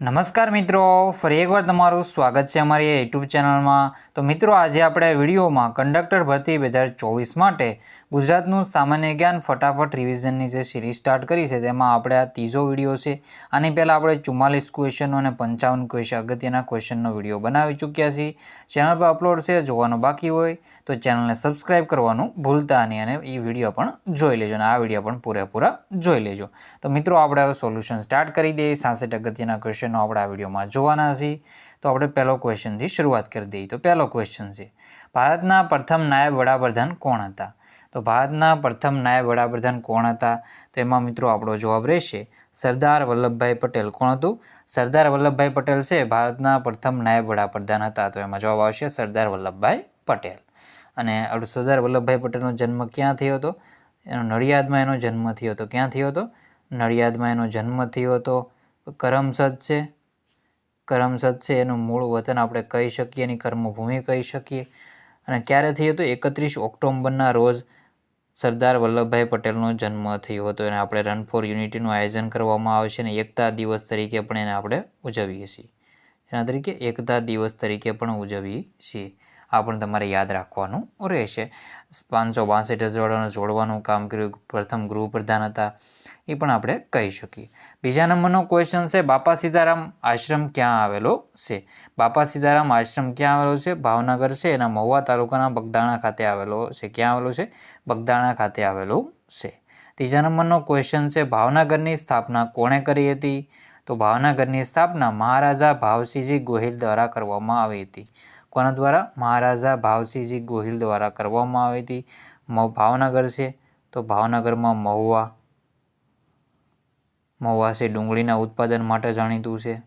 નમસ્કાર મિત્રો, ફરી એકવાર તમારું સ્વાગત છે અમારી યુટ્યુબ ચેનલમાં. તો મિત્રો, આજે આપણે વિડીયોમાં કંડક્ટર ભરતી બે હજાર ચોવીસ માટે ગુજરાતનું સામાન્ય જ્ઞાન ફટાફટ રિવિઝનની જે સિરીઝ સ્ટાર્ટ કરી છે, તેમાં આપણે આ ત્રીજો વીડિયો છે. આની પહેલાં આપણે ચુમ્માલીસ ક્વેશ્ચનો અને પંચાવન ક્વેશ્ચન અગત્યના ક્વેશ્ચનનો વીડિયો બનાવી ચૂક્યા છીએ. ચેનલ પર અપલોડ છે, જોવાનું બાકી હોય તો ચેનલને સબસ્ક્રાઈબ કરવાનું ભૂલતા નહીં અને એ વીડિયો પણ જોઈ લેજો અને આ વીડિયો પણ પૂરેપૂરા જોઈ લેજો. તો મિત્રો, આપણે હવે સોલ્યુશન સ્ટાર્ટ કરી દઈએ. સાસઠ અગત્યના ક્વેશ્ચનો આપણે આ વિડીયોમાં જોવાના છીએ. તો આપણે પહેલો ક્વેશ્ચનથી શરૂઆત કરી દઈએ. તો પહેલો ક્વેશ્ચન છે, ભારતના પ્રથમ નાયબ વડાપ્રધાન કોણ હતા? તો ભારતના પ્રથમ નાયબ વડાપ્રધાન કોણ હતા? તો એમાં મિત્રો આપણો જવાબ રહેશે સરદાર વલ્લભભાઈ પટેલ. કોણ હતું? સરદાર વલ્લભભાઈ પટેલ છે, ભારતના પ્રથમ નાયબ વડાપ્રધાન હતા. તો એમાં જવાબ આવશે સરદાર વલ્લભભાઈ પટેલ. અને સરદાર વલ્લભભાઈ પટેલનો જન્મ ક્યાં થયો હતો? એનો નડિયાદમાં એનો જન્મ થયો હતો. ક્યાં થયો હતો? નડિયાદમાં એનો જન્મ થયો હતો. કરમસદ છે. કરમસદ છે એનું મૂળ વતન આપણે કહી શકીએ એની કર્મભૂમિ કહી શકીએ. અને ક્યારે થયો તો એકત્રીસ ઓક્ટોબરના રોજ સરદાર વલ્લભભાઈ પટેલનો જન્મ થયો હતો. અને આપણે રન ફોર યુનિટીનું આયોજન કરવામાં આવે છે અને એકતા દિવસ તરીકે પણ એને આપણે ઉજવીએ છીએ. એના તરીકે એકતા દિવસ તરીકે પણ ઉજવીએ છીએ. આ પણ તમારે યાદ રાખવાનું રહેશે. પાંચસો બાસઠ રજવાડાને જોડવાનું કામ કર્યું. પ્રથમ ગૃહપ્રધાન હતા. એ પણ આપણે કહી શકીએ. બીજા નંબરનો ક્વેશ્ચન છે, બાપા સીતારામ આશ્રમ ક્યાં આવેલો છે? બાપા સીતારામ આશ્રમ ક્યાં આવેલો છે? ભાવનગર છે, એના મહુવા તાલુકાના બગદાણા ખાતે આવેલો છે. ક્યાં આવેલો છે? બગદાણા ખાતે આવેલો છે. ત્રીજા નંબરનો ક્વેશ્ચન છે, ભાવનગરની સ્થાપના કોણે કરી હતી? તો ભાવનગરની સ્થાપના મહારાજા ભાવસિંહજી ગોહિલ દ્વારા કરવામાં આવી હતી. કોના દ્વારા? મહારાજા ભાવસિંહજી ગોહિલ દ્વારા કરવામાં આવી હતી. ભાવનગર છે. તો ભાવનગરમાં મહુવા મહુવા ડુંગળીના ઉત્પાદન માટે જાણીતું છે.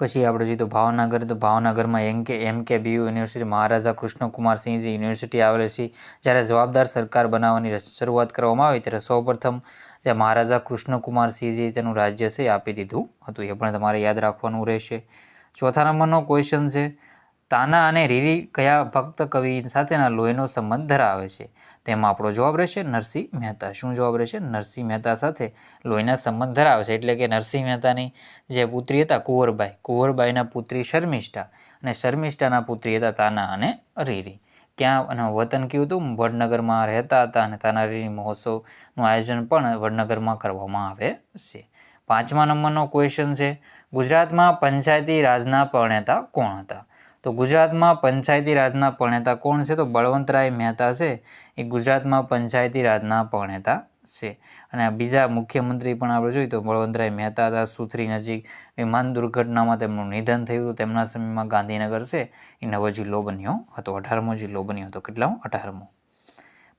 પછી આપણે જોઈએ તો ભાવનગર, તો ભાવનગરમાં એમ કે M K B university, Maharaja Krishnakumar Sinhji university આવેલી છે. જ્યારે જવાબદાર સરકાર બનાવવાની શરૂઆત કરવામાં આવી ત્યારે સૌપ્રથમ જે મહારાજા કૃષ્ણકુમાર સિંહજી તેનું રાજ્ય છે આપી દીધું હતું. એ પણ તમારે યાદ રાખવાનું રહેશે. ચોથા નંબરનો ક્વેશ્ચન છે તાના અને રીરી કયા ભક્ત કવિ સાથેના લોહીનો સંબંધ ધરાવે છે? તેમાં આપણો જવાબ રહેશે નરસિંહ મહેતા. શું જવાબ રહેશે? નરસિંહ મહેતા સાથે લોહીના સંબંધ ધરાવે છે. એટલે કે નરસિંહ મહેતાની જે પુત્રી હતા કુંવરબાઈ, કુંવરબાઈના પુત્રી શર્મિષ્ઠા અને શર્મિષ્ઠાના પુત્રી હતા તાના અને રીરી. ક્યાં અને વતન કયું હતું? વડનગરમાં રહેતા હતા અને તાના રીરી મહોત્સવનું આયોજન પણ વડનગરમાં કરવામાં આવે છે. પાંચમા નંબરનો ક્વેશ્ચન છે, ગુજરાતમાં પંચાયતી રાજના પ્રણેતા કોણ હતા? તો ગુજરાતમાં પંચાયતી રાજના પ્રણેતા કોણ છે? તો બળવંતરાય મહેતા છે. એ ગુજરાતમાં પંચાયતી રાજના પ્રણેતા છે. અને બીજા મુખ્યમંત્રી પણ આપણે જોઈએ તો બળવંતરાય મહેતા હતા, સુથરી નજીક વિમાન દુર્ઘટનામાં તેમનું નિધન થયું હતું. તેમના સમયમાં ગાંધીનગર છે. એ નવો જિલ્લો બન્યો હતો. અઢારમો જિલ્લો બન્યો હતો. કેટલામો? અઢારમો.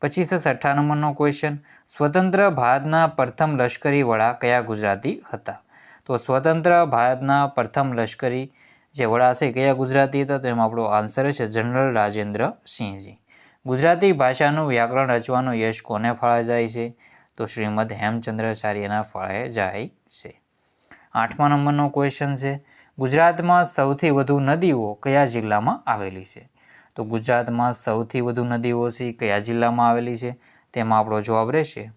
પછી છે છઠ્ઠા નંબરનો ક્વેશ્ચન સ્વતંત્ર ભારતના પ્રથમ લશ્કરી વડા કયા ગુજરાતી હતા? તો સ્વતંત્ર ભારતના પ્રથમ લશ્કરી જે વડા છે કયા ગુજરાતી હતા તો એમાં આપણો આન્સર છે જનરલ રાજેન્દ્ર સિંહજી. ગુજરાતી ભાષાનું વ્યાકરણ રચવાનો યશ કોને ફાળે જાય છે? તો શ્રીમદ હેમચંદ્રાચાર્યના ફાળે જાય છે. આઠમા નંબરનો ક્વેશ્ચન છે, ગુજરાતમાં સૌથી વધુ નદીઓ કયા જિલ્લામાં આવેલી છે? તો ગુજરાતમાં સૌથી વધુ નદીઓ છે કયા જિલ્લામાં આવેલી છે? તેમાં આપણો જવાબ રહેશે,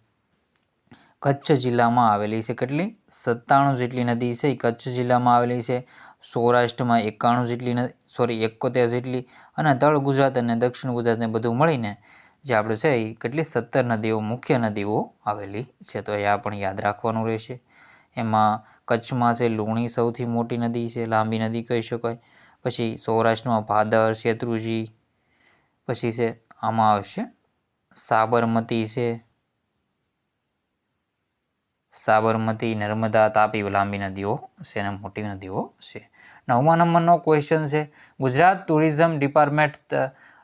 કચ્છ જિલ્લામાં આવેલી છે. કેટલી? સત્તાણું જેટલી નદી છે એ કચ્છ જિલ્લામાં આવેલી છે. સૌરાષ્ટ્રમાં એકાણું જેટલી સોરી એકોતેર જેટલી અને તળ ગુજરાત અને દક્ષિણ ગુજરાતને બધું મળીને જે આપણે છે એ કેટલી સત્તર નદીઓ, મુખ્ય નદીઓ આવેલી છે, તો એ આ પણ યાદ રાખવાનું રહેશે. એમાં કચ્છમાં છે લુણી સૌથી મોટી નદી છે, લાંબી નદી કહી શકાય. પછી સૌરાષ્ટ્રમાં ભાદર, શેત્રુજી, પછી છે, આમાં આવશે સાબરમતી છે સાબરમતી, નર્મદા, તાપી, લાંબી નદીઓ છે અને મોટી નદીઓ છે. નવમા નંબરનો ક્વેશ્ચન છે, ગુજરાત ટુરિઝમ ડિપાર્ટમેન્ટ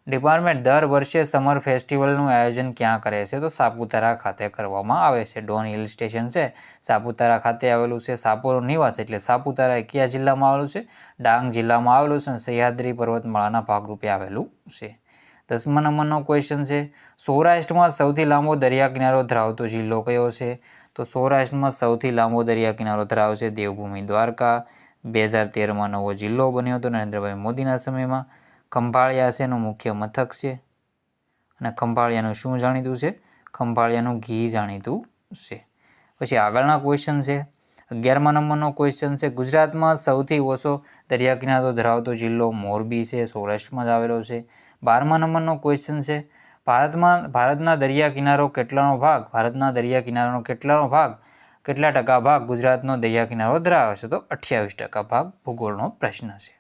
ડિપાર્ટમેન્ટ દર વર્ષે સમર ફેસ્ટિવલનું આયોજન ક્યાં કરે છે? તો સાપુતારા ખાતે કરવામાં આવે છે. ડોન હિલ સ્ટેશન છે. સાપુતારા ખાતે આવેલું છે સાપોરો નિવાસ, એટલે સાપુતારા એ કયા જિલ્લામાં આવેલું છે, ડાંગ જિલ્લામાં આવેલું છે અને સહ્યાદ્રી પર્વતમાળાના ભાગરૂપે આવેલું છે. દસમા નંબરનો ક્વેશ્ચન છે, સૌરાષ્ટ્રમાં સૌથી લાંબો દરિયા કિનારો ધરાવતો જિલ્લો કયો છે? તો સૌરાષ્ટ્રમાં સૌથી લાંબો દરિયા કિનારો ધરાવે છે દેવભૂમિ દ્વારકા. બે હજાર તેરમાં નવો જિલ્લો બન્યો હતો નરેન્દ્રભાઈ મોદીના સમયમાં. ખંભાળિયા છે એનું મુખ્ય મથક છે. અને ખંભાળિયાનું શું જાણીતું છે? ખંભાળિયાનું ઘી જાણીતું છે. પછી આગળના ક્વેશ્ચન છે. અગિયારમા નંબરનો ક્વેશ્ચન છે. ગુજરાતમાં સૌથી ઓછો દરિયા કિનારો ધરાવતો જિલ્લો મોરબી છે. સૌરાષ્ટ્રમાં જ આવેલો છે. બારમા નંબરનો ક્વેશ્ચન છે. ભારતમાં ભારતના દરિયા કિનારો કેટલાનો ભાગ? ભારતના દરિયા કિનારાનો કેટલાનો ભાગ? કેટલા ટકા ભાગ ગુજરાતનો દરિયા કિનારો ધરાવે છે? તો અઠ્યાવીસ ટકા ભાગ ભૂગોળનો પ્રશ્ન છે.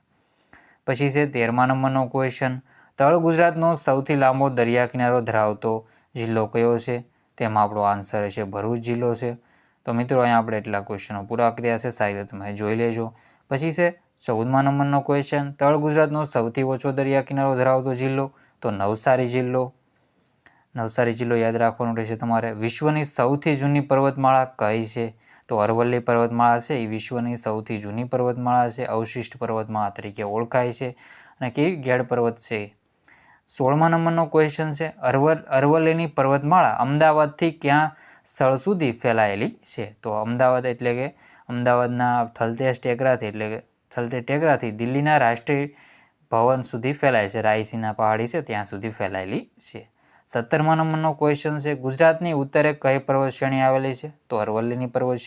પછી છે તેરમા નંબરનો ક્વેશ્ચન તળ ગુજરાતનો સૌથી લાંબો દરિયા કિનારો ધરાવતો જિલ્લો કયો છે? તેમાં આપણો આન્સર છે ભરૂચ જિલ્લો છે. તો મિત્રો, અહીંયા આપણે એટલા ક્વેશ્ચનો પૂરા કર્યા છે સારી તમે જોઈ લેજો. પછી છે ચૌદમા નંબરનો ક્વેશ્ચન તળ ગુજરાતનો સૌથી ઓછો દરિયા કિનારો ધરાવતો જિલ્લો? તો નવસારી જિલ્લો. નવસારી જિલ્લો યાદ રાખવાનો રહેશે. તમારે વિશ્વની સૌથી જૂની પર્વતમાળા કઈ છે? તો અરવલ્લી પર્વતમાળા છે, એ વિશ્વની સૌથી જૂની પર્વતમાળા છે, અવશિષ્ટ પર્વતમાળા તરીકે ઓળખાય છે. અને કેવી ગેડ પર્વત છે? સોળમા નંબરનો ક્વેશ્ચન છે, અરવલ, અરવલ્લીની પર્વતમાળા અમદાવાદથી ક્યાં સ્થળ સુધી ફેલાયેલી છે? તો અમદાવાદ એટલે કે અમદાવાદના થલતેજ ટેકરાથી એટલે કે થલતેજ ટેકરાથી દિલ્હીના રાષ્ટ્રીય ભવન સુધી ફેલાય છે. રાયસીના પહાડી છે, ત્યાં સુધી ફેલાયેલી છે. સત્તરમા નંબરનો ક્વેશ્ચન છે, ગુજરાતની ઉત્તરે કઈ પર્વત આવેલી છે? તો અરવલ્લીની પર્વત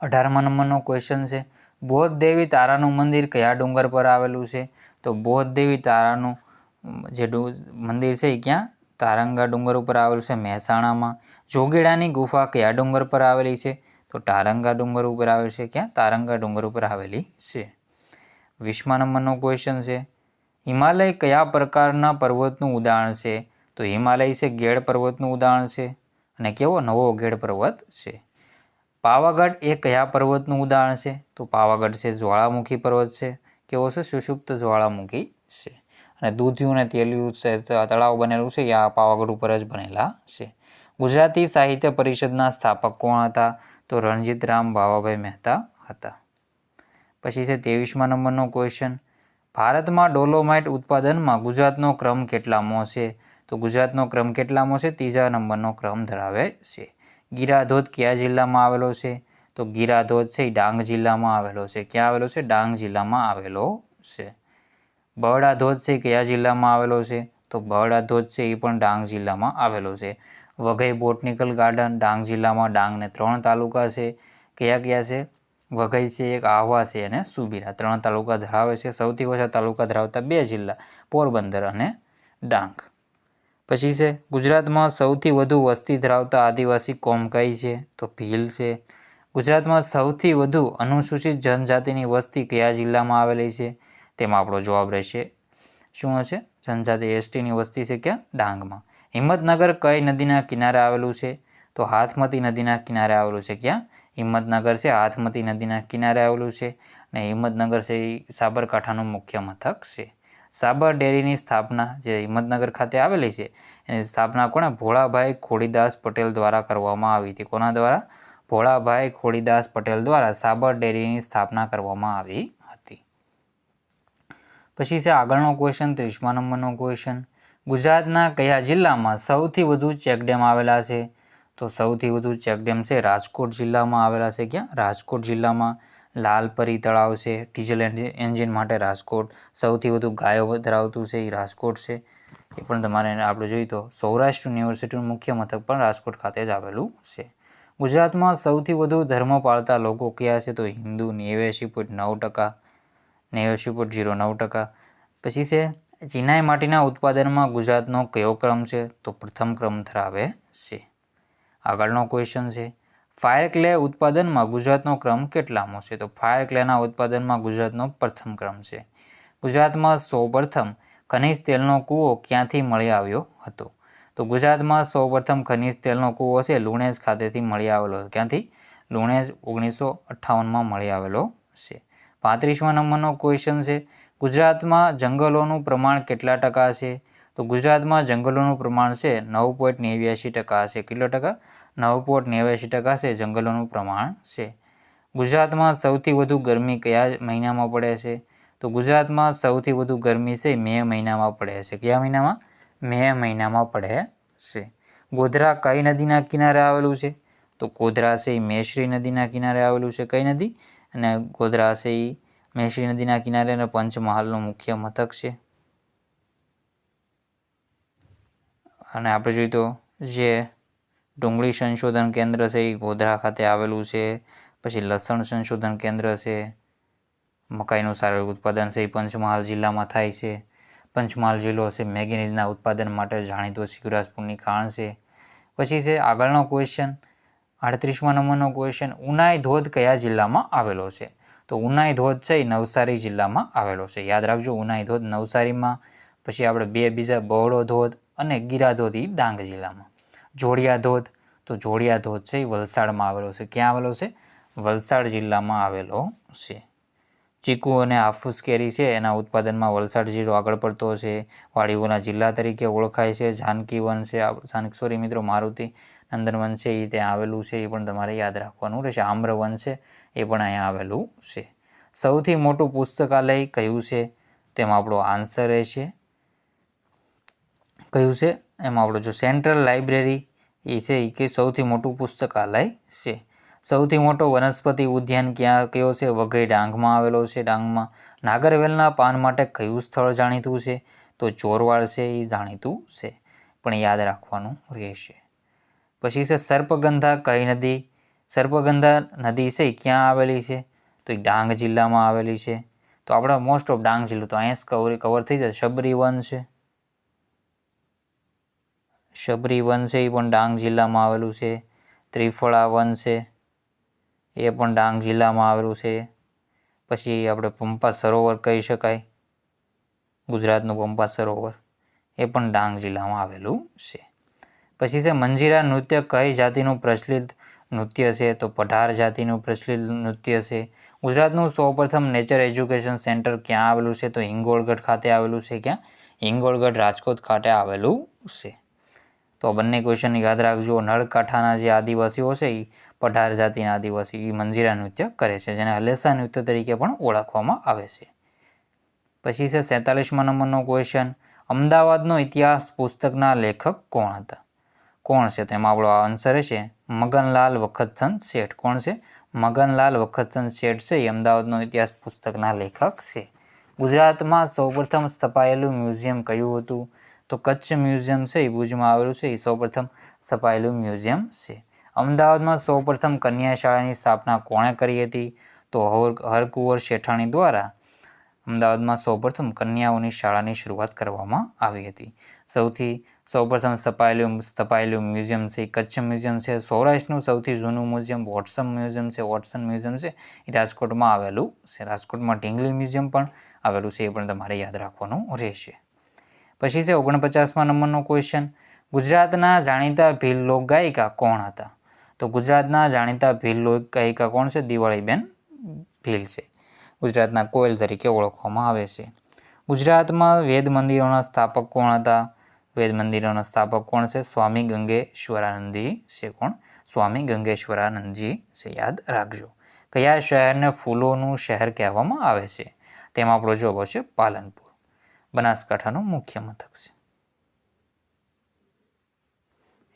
અઢારમા નંબરનો ક્વેશ્ચન છે બોધ દેવી તારાનું મંદિર કયા ડુંગર પર આવેલું છે? તો બોધ દેવી તારાનું, જે મંદિર છે એ ક્યાં? તારંગા ડુંગર ઉપર આવેલું છે, મહેસાણામાં. જોગેડાની ગુફા કયા ડુંગર પર આવેલી છે? તો તારંગા ડુંગર ઉપર આવેલી છે, ક્યાં? તારંગા ડુંગર ઉપર આવેલી છે. વીસમા નંબરનો ક્વેશ્ચન છે હિમાલય કયા પ્રકારના પર્વતનું ઉદાહરણ છે? તો હિમાલય છે ગેડ પર્વતનું ઉદાહરણ છે અને કેવો નવો ગેડ પર્વત છે? પાવાગઢ એ કયા પર્વતનું ઉદાહરણ છે? તો પાવાગઢ છે જ્વાળામુખી પર્વત છે. કેવો છે? સુષુપ્ત જ્વાળામુખી છે. અને દૂધિયું અને તેલિયું તળાવ બનેલું છે એ આ પાવાગઢ ઉપર જ બનેલા છે. ગુજરાતી સાહિત્ય પરિષદના સ્થાપક કોણ હતા? તો રણજીતરામ ભાવાભાઈ મહેતા હતા. પછી છે ત્રેવીસમા નંબરનો ક્વેશ્ચન ભારતમાં ડોલોમાઇટ ઉત્પાદનમાં ગુજરાતનો ક્રમ કેટલામો છે? તો ગુજરાતનો ક્રમ કેટલામો છે? ત્રીજા નંબરનો ક્રમ ધરાવે છે. ગીરાધોધ કયા જિલ્લામાં આવેલો છે? તો ગીરાધોધ છે એ ડાંગ જિલ્લામાં આવેલો છે. ક્યાં આવેલો છે? ડાંગ જિલ્લામાં આવેલો છે. બરડા ધોધ છે કયા જિલ્લામાં આવેલો છે? તો બહડા ધોધ છે એ પણ ડાંગ જિલ્લામાં આવેલો છે. વઘઈ બોટનિકલ ગાર્ડન ડાંગ જિલ્લામાં ડાંગને ત્રણ તાલુકા છે. કયા કયા છે? વઘઈ છે, એક આહવા છે અને સુબીરા. ત્રણ તાલુકા ધરાવે છે. સૌથી ઓછા તાલુકા ધરાવતા બે જિલ્લા, પોરબંદર અને ડાંગ. પછી છે, ગુજરાતમાં સૌથી વધુ વસ્તી ધરાવતા આદિવાસી કોમ કઈ છે? તો ભીલ છે. ગુજરાતમાં સૌથી વધુ અનુસૂચિત જનજાતિની વસ્તી કયા જિલ્લામાં આવેલી છે? તેમાં આપણો જવાબ રહેશે, શું હશે? જનજાતિ એસટીની વસ્તી છે ક્યાં? ડાંગમાં. હિંમતનગર કઈ નદીના કિનારે આવેલું છે? તો હાથમતી નદીના કિનારે આવેલું છે ક્યાં? હિંમતનગર છે, હાથમતી નદીના કિનારે આવેલું છે અને હિંમતનગર છે એ સાબરકાંઠાનું મુખ્ય મથક છે. સાબર ડેરીની સ્થાપના જે હિંમતનગર ખાતે આવેલી છે, એની સ્થાપના કોણે? ભોળાભાઈ ખોડીદાસ પટેલ દ્વારા કરવામાં આવી હતી. કોના દ્વારા? ભોળાભાઈ ખોડીદાસ પટેલ દ્વારા સાબર ડેરીની સ્થાપના કરવામાં આવી હતી. પછી છે આગળનો ક્વેશ્ચન ત્રીસમા નંબરનો ક્વેશ્ચન ગુજરાતના કયા જિલ્લામાં સૌથી વધુ ચેકડેમ આવેલા છે? તો સૌથી વધુ ચેકડેમ છે રાજકોટ જિલ્લામાં આવેલા છે ક્યાં? રાજકોટ જિલ્લામાં લાલપરી તળાવ છે ડીઝલ એન્જિન માટે રાજકોટ સૌથી વધુ ગાયો ધરાવતું છે એ રાજકોટ છે. એ પણ તમારે આપણે જોઈએ તો સૌરાષ્ટ્ર યુનિવર્સિટીનું મુખ્ય મથક પણ રાજકોટ ખાતે જ આવેલું છે. ગુજરાતમાં સૌથી વધુ ધર્મ પાળતા લોકો કયા છે તો હિન્દુ નેવ્યાસી પોઈન્ટ નવ ટકા નેવ્યાસી પોઈન્ટ જીરો નવ ટકા. પછી છે ચિનાઈ માટીના ઉત્પાદનમાં ગુજરાતનો કયો ક્રમ છે તો પ્રથમ ક્રમ ધરાવે છે. આગળનો ક્વેશ્ચન છે ફાયર ક્લે ઉત્પાદનમાં ગુજરાતનો ક્રમ કેટલામો છે? તો ફાયર ક્લેના ઉત્પાદનમાં ગુજરાતનો પ્રથમ ક્રમ છે. ગુજરાતમાં સૌપ્રથમ ખનિજ તેલનો કૂવો ક્યાંથી મળી આવ્યો હતો? તો ગુજરાતમાં સૌપ્રથમ ખનિજ તેલનો કૂવો છે, લુણેજ ખાતેથી મળી આવેલો ક્યાંથી? લુણેજ ઓગણીસો અઠ્ઠાવનમાં મળી આવેલો છે. પાંત્રીસમા નંબરનો ક્વેશ્ચન છે, ગુજરાતમાં જંગલોનું પ્રમાણ કેટલા ટકા છે? તો ગુજરાતમાં જંગલોનું પ્રમાણ છે નવ પોઈન્ટ નેવ્યાસી ટકા છે કેટલો ટકા? નવ પોઈન્ટ નેવ્યાસી ટકા છે જંગલોનું પ્રમાણ છે. ગુજરાતમાં સૌથી વધુ ગરમી કયા મહિનામાં પડે છે? તો ગુજરાતમાં સૌથી વધુ ગરમી છે મે મહિનામાં પડે છે. કયા મહિનામાં? મે મહિનામાં પડે છે. ગોધરા કઈ નદીના કિનારે આવેલું છે? તો ગોધરા છે એ મેશ્રી નદીના કિનારે આવેલું છે કઈ નદી? અને ગોધરા છે એ મેશ્રી નદીના કિનારે અને પંચમહાલનું મુખ્ય મથક છે. અને આપણે જોઈએ તો જે ડુંગળી સંશોધન કેન્દ્ર છે એ ગોધરા ખાતે આવેલું છે, પછી લસણ સંશોધન કેન્દ્ર છે, મકાઈનું સારું ઉત્પાદન છે, એ પંચમહાલ જિલ્લામાં થાય છે. પંચમહાલ જિલ્લો છે, મેગેનીઝના ઉત્પાદન માટે જાણીતો શિવરાજપુરની ખાણ છે. પછી છે આગળનો ક્વેશ્ચન આડત્રીસમાં નંબરનો ક્વેશ્ચન ઉનાઈ ધોધ કયા જિલ્લામાં આવેલો છે? તો ઉનાઈ ધોધ છે એ નવસારી જિલ્લામાં આવેલો છે. યાદ રાખજો, ઉનાઈ ધોધ નવસારીમાં, પછી આપણે બે બીજા બહોળો ધોધ અને ગીરા ધોધ એ ડાંગ જિલ્લામાં. જોડિયા ધોધ, તો જોડિયા ધોધ છે, એ વલસાડમાં આવેલો છે. ક્યાં આવેલો છે? વલસાડ જિલ્લામાં આવેલો છે. ચીકુ અને હાફૂસ કેરી છે, એના ઉત્પાદનમાં વલસાડ જિલ્લો આગળ પડતો છે. વાડીઓના જિલ્લા તરીકે ઓળખાય છે. જાનકી વન છે જાનકી, સોરી મિત્રો, મારુતિ નંદનવન છે, એ ત્યાં આવેલું છે, એ પણ તમારે યાદ રાખવાનું રહેશે. આમ્રવન છે, એ પણ અહીંયા આવેલું છે. સૌથી મોટું પુસ્તકાલય કયું છે? તેમાં આપણો આન્સર રહેશે. કયું છે? એમાં આપણો જો સેન્ટ્રલ લાઇબ્રેરી એ છે કે સૌથી મોટું પુસ્તકાલય છે. સૌથી મોટો વનસ્પતિ ઉદ્યાન ક્યાં, કયો છે? વઘઈ ડાંગમાં આવેલો છે. ડાંગમાં નાગરવેલના પાન માટે કયું સ્થળ જાણીતું છે? તો ચોરવાડ છે એ જાણીતું છે. પણ યાદ રાખવાનું રહેશે. પછી છે સર્પગંધા કઈ નદી? સર્પગંધા નદી છે ક્યાં આવેલી છે? તો એ ડાંગ જિલ્લામાં આવેલી છે. તો આપણા મોસ્ટ ઓફ ડાંગ જિલ્લો તો અહીંયા કવર કવર થઈ જાય. શબરી વન છે. શબરી વન છે, એ પણ ડાંગ જિલ્લામાં આવેલું છે. ત્રિફળા વન છે, એ પણ ડાંગ જિલ્લામાં આવેલું છે. પછી આપણે પંપા સરોવર કહી શકાય. ગુજરાતનું પંપા સરોવર, એ પણ ડાંગ જિલ્લામાં આવેલું છે. પછી છે, મંજીરા નૃત્ય કઈ જાતિનું પ્રચલિત નૃત્ય છે? તો પઢાર જાતિનું પ્રચલિત નૃત્ય છે. ગુજરાતનું સૌપ્રથમ નેચર એજ્યુકેશન સેન્ટર ક્યાં આવેલું છે? તો હિંગોળગઢ ખાતે આવેલું છે. ક્યાં? હિંગોળગઢ રાજકોટ ખાતે આવેલું છે. તો બંને ક્વેશ્ચન યાદ રાખજો. નળકાંઠાના જે આદિવાસીઓ છે એ પઢાર જાતિના આદિવાસી એ મંજીરા નૃત્ય કરે છે, જેને હલેસા નૃત્ય તરીકે પણ ઓળખવામાં આવે છે. પછી છે સેતાલીસમાં નંબરનો ક્વેશ્ચન. અમદાવાદનો ઇતિહાસ પુસ્તકના લેખક કોણ હતા? કોણ છે? તેમાં આપણો આન્સર છે, મગનલાલ વખતચંદ શેઠ. કોણ છે? મગનલાલ વખતચંદ શેઠ છે એ અમદાવાદનો ઇતિહાસ પુસ્તકના લેખક છે. ગુજરાતમાં સૌપ્રથમ સ્થપાયેલું મ્યુઝિયમ કયું હતું? તો કચ્છ મ્યુઝિયમ છે, એ ભુજમાં આવેલું છે, એ સૌપ્રથમ સ્થપાયેલું મ્યુઝિયમ છે. અમદાવાદમાં સૌપ્રથમ કન્યા શાળાની સ્થાપના કોણે કરી હતી? તો હર, હરકુંવર શેઠાણી દ્વારા અમદાવાદમાં સૌપ્રથમ કન્યાઓની શાળાની શરૂઆત કરવામાં આવી હતી. સૌથી સૌપ્રથમ સ્થપાયેલું સ્થપાયેલું મ્યુઝિયમ છે કચ્છ મ્યુઝિયમ છે. સૌરાષ્ટ્રનું સૌથી જૂનું મ્યુઝિયમ, વોટસન મ્યુઝિયમ છે. વોટસન મ્યુઝિયમ છે, એ રાજકોટમાં આવેલું છે. રાજકોટમાં ઢીંગલી મ્યુઝિયમ પણ આવેલું છે, એ પણ તમારે યાદ રાખવાનું રહેશે. પછી છે ઓગણપચાસમાં નંબરનો ક્વેશ્ચન ગુજરાતના જાણીતા ભીલ લોકગાયિકા કોણ હતા? તો ગુજરાતના જાણીતા ભીલ લોકગાયિકા કોણ છે? દિવાળીબેન ભીલ છે. ગુજરાતના કોયલ તરીકે ઓળખવામાં આવે છે. ગુજરાતમાં વેદ મંદિરોના સ્થાપક કોણ હતા? વેદ મંદિરોના સ્થાપક કોણ છે? સ્વામી ગંગેશ્વરાનંદજી છે કોણ? સ્વામી ગંગેશ્વરાનંદજી છે, યાદ રાખજો. કયા શહેરને ફૂલોનું શહેર કહેવામાં આવે છે? તેમાં આપણો જવાબ છે પાલનપુર. બનાસકાંઠાનું મુખ્ય મથક છે.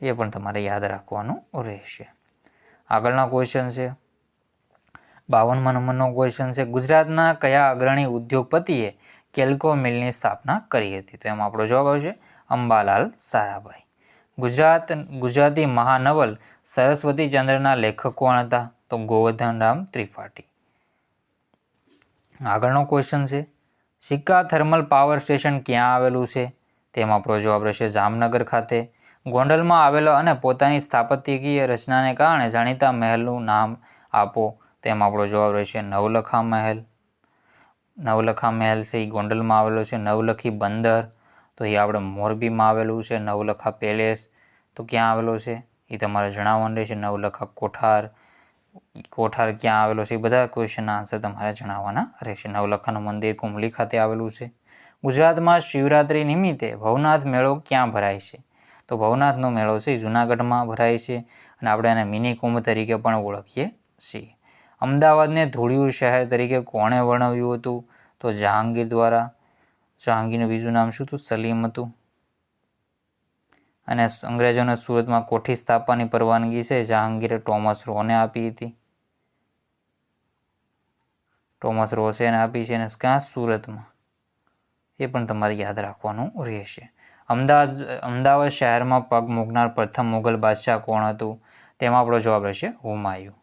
એ પણ તમારે યાદ રાખવાનું રહેશે. આગળના ક્વેશ્ચન છે, બાવનમાં નંબરનો ક્વેશ્ચન છે, ગુજરાતના કયા અગ્રણી ઉદ્યોગપતિએ કેલ્કો મિલની સ્થાપના કરી હતી? તો એમાં આપણો જવાબ આવશે અંબાલાલ સારાભાઈ. ગુજરાત, ગુજરાતી મહાનવલ સરસ્વતી ચંદ્રના લેખક કોણ હતા? તો ગોવર્ધનરામ ત્રિપાઠી. આગળનો ક્વેશ્ચન છે સિક્કા થર્મલ પાવર સ્ટેશન ક્યાં આવેલું છે? તેમાં આપણો જવાબ રહેશે જામનગર ખાતે, ગોંડલમાં આવેલો અને પોતાની સ્થાપત્યકીય રચનાને કારણે જાણીતા મહેલનું નામ આપો. તેમાં આપણો જવાબ રહેશે નવલખા મહેલ નવલખા મહેલ છે એ ગોંડલમાં આવેલો છે, નવલખી બંદર. તો એ આપણે મોરબીમાં આવેલું છે, નવલખા પેલેસ. તો ક્યાં આવેલો છે? એ તમારે જણાવવાનું રહેશે, નવલખા કોઠાર. કોઠાર ક્યાં આવેલો છે એ બધા ક્વેશ્ચનના આન્સર તમારે જણાવવાના રહેશે. નવલખાનું મંદિર કુંબલી ખાતે આવેલું છે. ગુજરાતમાં શિવરાત્રિ નિમિત્તે ભવનાથ મેળો ક્યાં ભરાય છે? તો ભવનાથનો મેળો છે જૂનાગઢમાં ભરાય છે અને આપણે એને મિની કુંભ તરીકે પણ ઓળખીએ છીએ. અમદાવાદને ધૂળિયું શહેર તરીકે કોણે વર્ણવ્યું હતું? તો જહાંગીર દ્વારા. જહાંગીરનું બીજું નામ શું હતું? સલીમ હતું. અને અંગ્રેજોને સુરતમાં કોઠી સ્થાપવાની પરવાનગી છે, જહાંગીરે ટોમસ રોને આપી હતી. ટોમસ રોસેને આપી છે અને ક્યાં? સુરતમાં. એ પણ તમારે યાદ રાખવાનું રહેશે. અમદાવાદ અમદાવાદ શહેરમાં પગ મૂકનાર પ્રથમ મુઘલ બાદશાહ કોણ હતું? તેમાં આપણો જવાબ રહેશે હુમાયુ.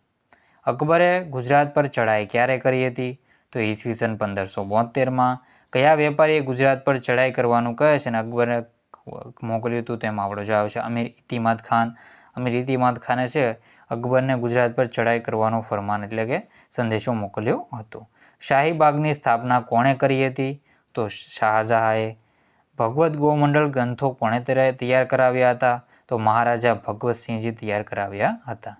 અકબરે ગુજરાત પર ચઢાઈ ક્યારે કરી હતી? તો ઈસવીસન પંદરસો બોતેરમાં. કયા વેપારીએ ગુજરાત પર ચઢાઈ કરવાનું કહે છે અને અકબરે મોકલ્યું હતું, તેમાં આપણો જવાબ છે. અમીર ઇતિમાદ ખાન, અમીર ઇતિમાદ ખાને છે અકબરને ગુજરાત પર ચઢાઈ કરવાનો ફરમાન એટલે કે સંદેશો મોકલ્યો હતો. શાહી સ્થાપના કોણે કરી હતી? તો શાહજહાએ ભગવદ્ ગોમંડળ ગ્રંથો કોણે તૈયાર તૈયાર કરાવ્યા હતા? તો મહારાજા ભગવતસિંહજી તૈયાર કરાવ્યા હતા.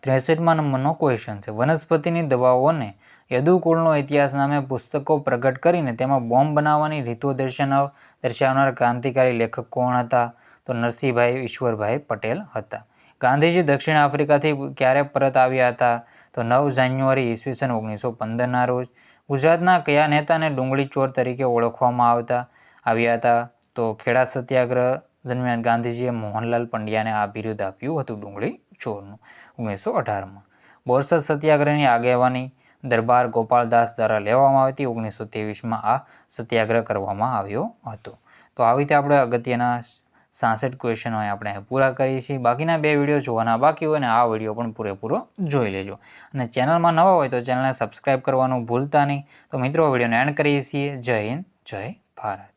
ત્રેસઠમાં નંબરનો ક્વેશ્ચન છે. વનસ્પતિની દવાઓને યદુકુળનો ઇતિહાસ નામે પુસ્તકો પ્રગટ કરીને તેમાં બોમ્બ બનાવવાની રીતો દર્શાવ, દર્શાવનાર ક્રાંતિકારી લેખક કોણ હતા? તો નરસિંહભાઈ ઈશ્વરભાઈ પટેલ હતા. ગાંધીજી દક્ષિણ આફ્રિકાથી ક્યારે પરત આવ્યા હતા? તો નવ જાન્યુઆરી ઈસવીસન ઓગણીસો પંદરના રોજ. ગુજરાતના કયા નેતાને ડુંગળી ચોર તરીકે ઓળખવામાં આવતા? આવ્યા હતા તો ખેડા સત્યાગ્રહ દરમિયાન ગાંધીજીએ મોહનલાલ પંડ્યાને આ બિરુદ આપ્યું હતું ડુંગળી ચોરનું, ઓગણીસો અઢારમાં. બોરસદ સત્યાગ્રહની આગેવાની દરબાર ગોપાલદાસ દ્વારા લેવામાં આવી હતી. ઓગણીસો ત્રેવીસમાં આ સત્યાગ્રહ કરવામાં આવ્યો હતો. તો આવી રીતે આપણે અગત્યના સાસઠ ક્વેશ્ચનો આપણે પૂરા કરીએ છીએ. બાકીના બે વીડિયો જોવાના બાકી હોય ને આ વીડિયો પણ પૂરેપૂરો જોઈ લેજો. અને ચેનલમાં નવા હોય તો ચેનલને સબસ્ક્રાઈબ કરવાનું ભૂલતા નહીં. તો મિત્રો વિડીયોને એન્ડ કરીએ છીએ. જય હિન્દ, જય ભારત.